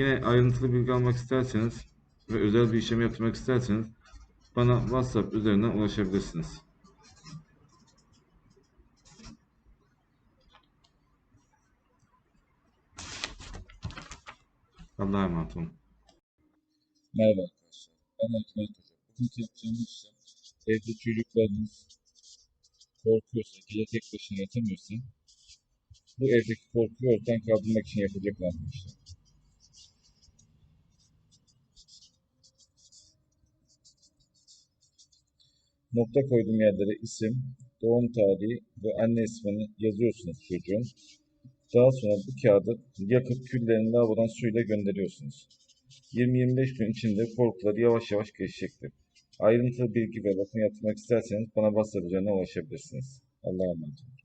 Yine ayrıntılı bilgi almak isterseniz ve özel bir işlem yaptırmak isterseniz bana WhatsApp üzerinden ulaşabilirsiniz. Allah'a emanet olun. Merhaba arkadaşlar. Ben Ercüment Hoca. Bugünkü yapacağımız işlem evde çocuklarınız korkuyorsa, gece tek başına yatamıyorsa bu evdeki korkuyu ortadan kaldırmak için yapacak olan bir işlem. Nokta koyduğum yerlere isim, doğum tarihi ve anne ismini yazıyorsunuz çocuğun. Daha sonra bu kağıdı yakıp küllerini lavabodan suyla gönderiyorsunuz. 20-25 gün içinde korkuları yavaş yavaş geçecektir. Ayrıntılı bilgi ve bakım yapmak isterseniz bana WhatsApp ulaşabilirsiniz. Allah'a emanet olun.